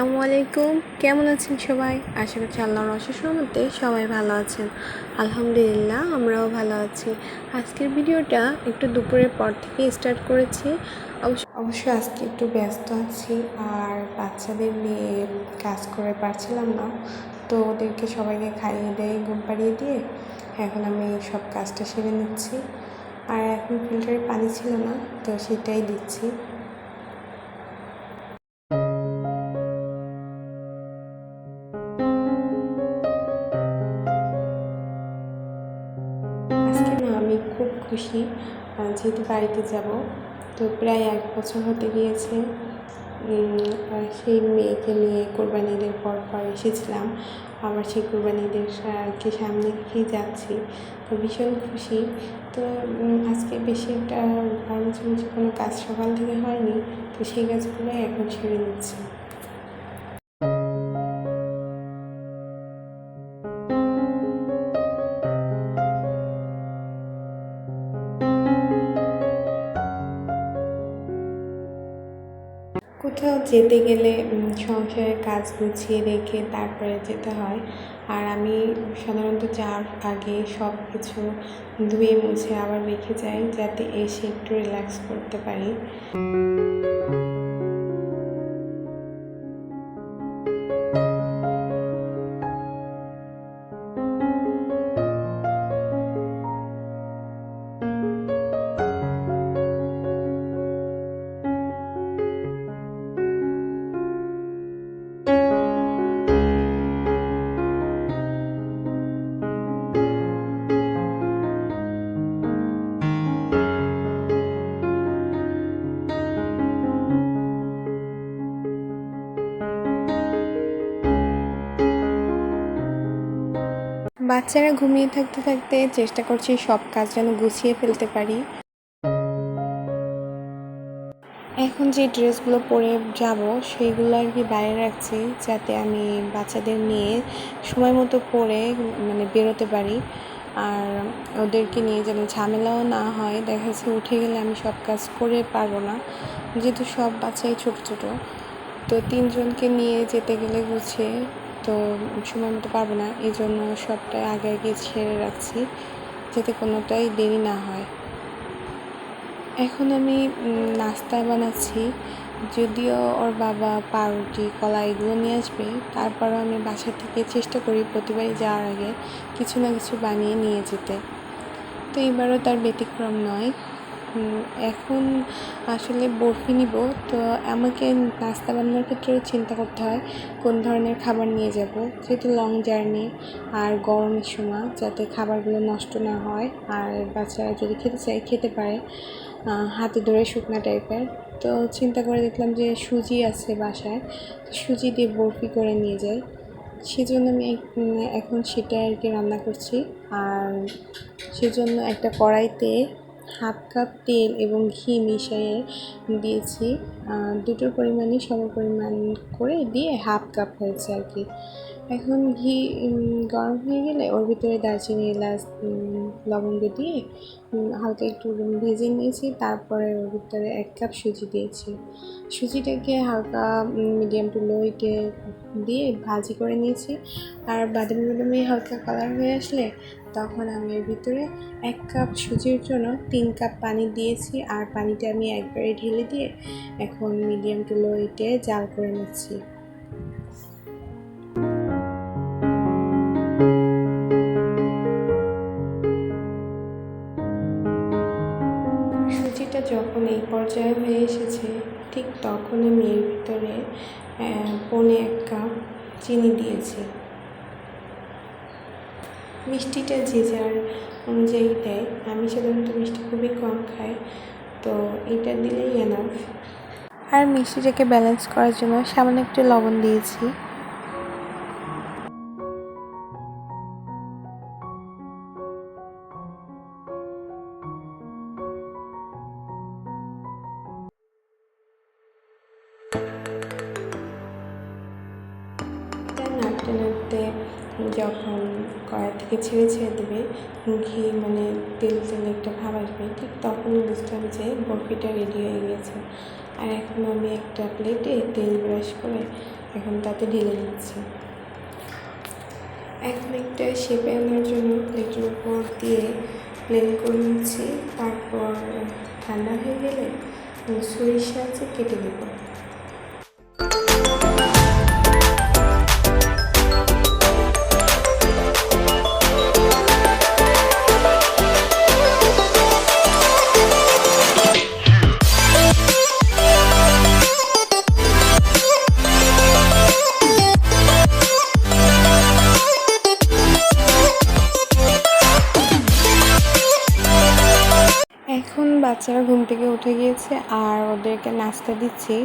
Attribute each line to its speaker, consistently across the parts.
Speaker 1: আসসালামু আলাইকুম। কেমন আছেন সবাই? আশা করছি আল্লাহর অশেষ সবাই ভালো আছেন। আলহামদুলিল্লাহ, আমরাও ভালো আছি। আজকের ভিডিওটা একটু দুপুরের পর থেকে স্টার্ট করেছি। অবশ্য অবশ্য আজকে একটু ব্যস্ত আছি আর বাচ্চাদের নিয়ে কাজ করে পারছিলাম না। তো ওদেরকে সবাইকে খাইয়ে দিয়ে ঘুম পাড়িয়ে দিয়ে এখন আমি সব কাজটা সেরে নিচ্ছি। আর এখন ফিল্টারে পানি ছিল না, তো সেটাই দিচ্ছি। খুশি যেহেতু বাড়িতে যাব, তো প্রায় এক বছর হতে গিয়েছে। সেই মেয়েকে নিয়ে কোরবানি ঈদের পর পর এসেছিলাম। আবার সেই কোরবানি ঈদের কে সামনে রেখেই যাচ্ছি। তো ভীষণ খুশি। তো আজকে বেশি একটা মুছে কোনো কাজ সকাল থেকে হয়নি, তো সেই কাজগুলো এখন সেরে নিচ্ছি। যেতে গেলে সংসারের কাজ গুছিয়ে রেখে তারপরে যেতে হয়। আর আমি সাধারণত যাওয়ার আগে সব কিছু ধুয়ে মুছে আবার রেখে যাই, যাতে এসে একটু রিল্যাক্স করতে পারি। বাচ্চারা ঘুমিয়ে থাকতে থাকতে চেষ্টা করছি সব কাজ যেন গুছিয়ে ফেলতে পারি। এখন যে ড্রেসগুলো পরে যাব, সেইগুলো আর কি বাইরে রাখছি যাতে আমি বাচ্চাদের নিয়ে সময় মতো পরে মানে বেরোতে পারি। আর ওদেরকে নিয়ে যেন ঝামেলাও না হয়, দেখা যাচ্ছে উঠে গেলে আমি সব কাজ করে পারব না। যেহেতু সব বাচ্চাই ছোট ছোট, তো তিনজনকে নিয়ে যেতে গেলে গুছিয়ে তো সময় মতো পারব না এই জন্য সবটাই আগে আগে ছেড়ে রাখছি যাতে কোনোটাই দেরি না হয়। এখন আমি উম, নাস্তা বানাচ্ছি যদিও ওর বাবা পাউরুটি কলা এগুলো নিয়ে আসবে তারপরও আমি বাসা থেকে চেষ্টা করি প্রতিবারই যাওয়ার আগে কিছু না কিছু বানিয়ে নিয়ে যেতে। তো এবারও তার ব্যতিক্রম নয়। এখন আসলে বরফি নিব। তো আমাকে নাস্তা বানানোর ক্ষেত্রেও চিন্তা করতে হয়, কোন ধরনের খাবার নিয়ে যাব? যেহেতু লং জার্নি আর গরমের সময়, যাতে খাবারগুলো নষ্ট না হয়। আর বাচ্চারা যদি খেতে চায়, খেতে পারে হাতে ধরে শুকনা টাইপের তো চিন্তা করে দেখলাম যে সুজি আছে বাসায় সুজি দিয়ে বরফি করে নিয়ে যাই। সেজন্য আমি এখন সেটা আর কি রান্না করছি। আর সেজন্য একটা কড়াইতে হাফ কাপ তেল এবং ঘি মিশিয়ে দিয়েছি। দুটো দুটোর পরিমাণই সম পরিমাণ করে দিয়ে হাফ কাপ হয়েছে আর কি। এখন ঘি গরম হয়ে গেলে ওর ভিতরে দারচিনি, এলাচ লবঙ্গ দিয়ে হালকা একটু ভেজে নিয়েছি, তারপরে ওর ভিতরে এক কাপ সুজি দিয়েছি। সুজিটাকে হালকা মিডিয়াম টু লো হিটে দিয়ে ভাজি করে নিয়েছি। আর বাদামি বাদামি হালকা কালার হয়ে আসলে তখন আমি এর ভিতরে এক কাপ সুজির জন্য তিন কাপ পানি দিয়েছি। আর পানিটা আমি একবারে ঢেলে দিয়ে এখন মিডিয়াম টু লো হিটে জাল করে নিচ্ছি। যখন এই পর্যায়ে হয়ে এসেছে, ঠিক তখন আমি এর ভিতরে পৌনে এক কাপ চিনি দিয়েছি। মিষ্টিটা যে যার অনুযায়ী দেয়। আমি সাধারণত মিষ্টি খুবই কম খাই, তো এটা দিলেই এনাফ আর মিষ্টিটাকে ব্যালেন্স করার জন্য সামান্য একটু লবণ দিয়েছি। যখন কড়াই থেকে ছেড়ে ছেড়ে দেবে, ঘি মানে তেল তেল একটা ভাব আসবে, ঠিক তখনই বুঝতে হবে যে বরফিটা রেডি হয়ে গেছে। আর এখন আমি একটা প্লেটে তেল ব্রাশ করে এখন তাতে ঢেলে নিচ্ছি। এখন একটা শেপে আনার জন্য প্লেটের উপর দিয়ে প্লেন করে নিচ্ছি, তারপর ঠান্ডা হয়ে গেলে সরিষা সাহায্যে কেটে দেবো আর ওদেরকে নাস্তা দিচ্ছি।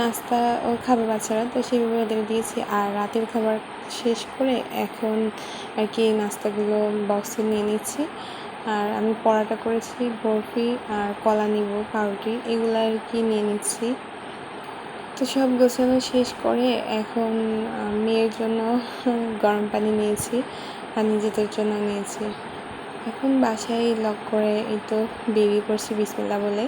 Speaker 1: নাস্তা ও খাবে বাচ্চারা, তো সেইভাবে ওদের দিয়েছি। আর রাতের খাবার শেষ করে এখন আর কি নাস্তাগুলো বক্সে নিয়ে নিচ্ছি। আর আমি পরাটা করেছি, বরফি আর কলা নিব, পাউরুটি, এগুলো আর কি নিয়ে নিচ্ছি। তো সব গোছানো শেষ করে এখন মেয়ের জন্য গরম পানি নিয়েছি আর নিজেদের জন্য নিয়েছি। এখন বাসায় লক করে এই তো বেরিয়ে পড়ছি বিসমিল্লা বলে।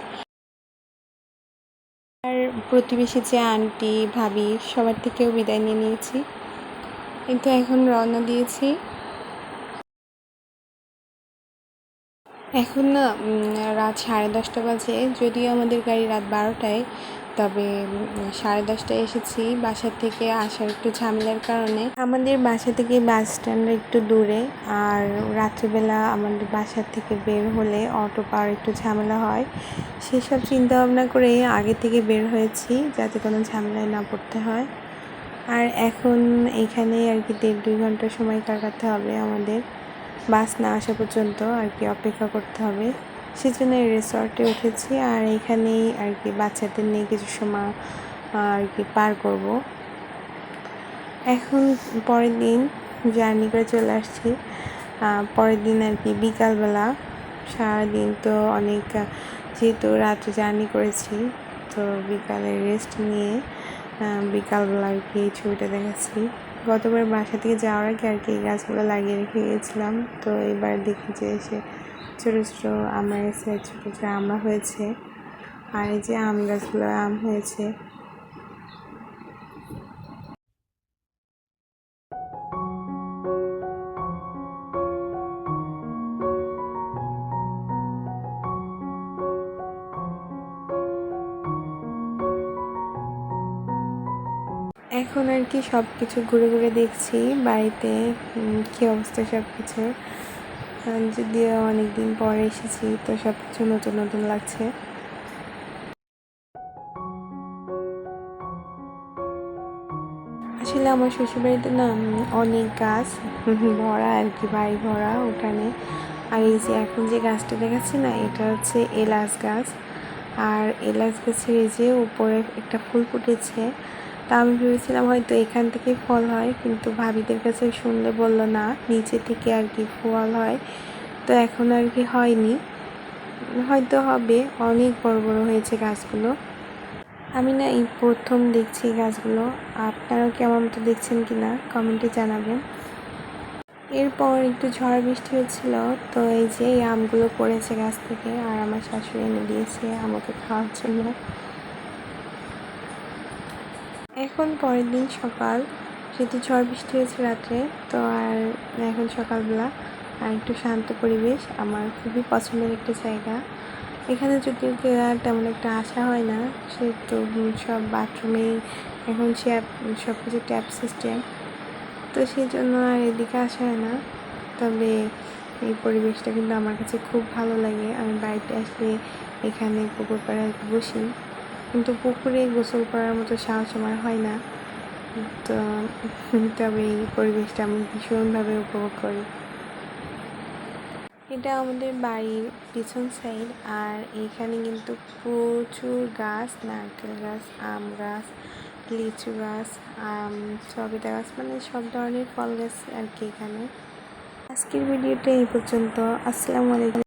Speaker 1: আর প্রতিবেশী যে আন্টি, ভাবি, সবার থেকেও বিদায় নিয়ে নিয়েছি। কিন্তু এখন রওনা দিয়েছি। এখন না রাত সাড়ে দশটা বাজে, যদিও আমাদের গাড়ি রাত বারোটায় তবে সাড়ে দশটায় এসেছি বাসা থেকে আসার একটু ঝামেলার কারণে। আমাদের বাসা থেকে বাস স্ট্যান্ড একটু দূরে আর রাত্রিবেলা আমাদের বাসা থেকে বের হলে অটো পাওয়ার একটু ঝামেলা হয়। সেসব চিন্তা ভাবনা করে আগে থেকে বের হয়েছি যাতে কোনো ঝামেলায় না পড়তে হয়। আর এখন এখানে আর কি দেড় দুই ঘণ্টা সময় কাটাতে হবে আমাদের। বাস না আসা পর্যন্ত আর কি অপেক্ষা করতে হবে। সেজন্য এই রিসর্টে উঠেছি। আর এখানেই আর কি বাচ্চাদের নিয়ে কিছু সময়, আর কি পার করব। এখন পরের দিন জার্নি করে চলে আসছি। পরের দিন আর কি বিকালবেলা। সারাদিন তো অনেক যেহেতু রাত্রে জার্নি করেছি, তো বিকালে রেস্ট নিয়ে বিকালবেলা আর কি ছবিটা দেখাচ্ছি। গতবার বাসা থেকে যাওয়ার আগে আর কি গাছগুলো লাগিয়ে রেখে গিয়েছিলাম। তো এবার দেখি যে এসে ছোটো ছোটো আম গাছে ছোটো ছোটো আমড়া হয়েছে, আর এই যে আম গাছগুলো, আম হয়েছে। এখন আর কি সব কিছু ঘুরে ঘুরে দেখছি, বাড়িতে কী অবস্থা সব কিছু যদিও অনেকদিন পরে এসেছি, তো সব কিছু নতুন নতুন লাগছে। আসলে আমার শ্বশুরবাড়িতে না অনেক গাছ ভরা আর কি, বাড়ি ভরা ওখানে। আর এই যে এখন যে গাছটা দেখাচ্ছি না, এটা হচ্ছে এলাচ গাছ। আর এলাচ গাছের এই যে উপরে একটা ফুল ফুটেছে তা আমি ভেবেছিলাম হয়তো এখান থেকে ফল হয়, কিন্তু ভাবিদের কাছে শুনলে বলল, না, নিচে থেকে আর কি ফল হয়? তো এখন আর কি হয়নি। হয়তো হবে, অনেক বড় বড় হয়েছে গাছগুলো। আমি না এই প্রথম দেখছি গাছগুলো। আপনারাও কেমন মতো দেখছেন কি না, কমেন্টে জানাবেন। এরপর একটু ঝড় বৃষ্টি হচ্ছিল তো এই যে এই আমগুলো পড়েছে গাছ থেকে, আর আমার শাশুড়ি এনে দিয়েছে আমাকে খাওয়ার জন্য। এখন পরের দিন সকাল, যেহেতু ঝড় বৃষ্টি হয়েছে রাত্রে, তো আর এখন সকালবেলা আর একটু শান্ত পরিবেশ আমার খুবই পছন্দের একটা জায়গা। এখানে যদিও আর তেমন একটা আশা হয় না, সেহেতু সব বাথরুমেই এখন সে সব কিছু ট্যাপ সিস্টেম। তো সেই জন্য আর এদিকে আসা হয় না, তবে এই পরিবেশটা কিন্তু আমার কাছে খুব ভালো লাগে। আমি বাড়িতে আসলে এখানে পুকুর পাড়ে আর কি বসি। কিন্তু পুকুরে গোসল করার মতো সাহস আমার হয় না। তো তবে এই পরিবেশটা আমি ভীষণভাবে উপভোগ করি। এটা আমাদের বাড়ির পিছন সাইড আর এখানে কিন্তু প্রচুর গাছ, নারকেল গাছ, আম গাছ, লিচু গাছ, আম সবেদা গাছ মানে সব ধরনের ফল গাছ আর কি এখানে। আজকের ভিডিওটা এই পর্যন্ত। আসসালামু আলাইকুম।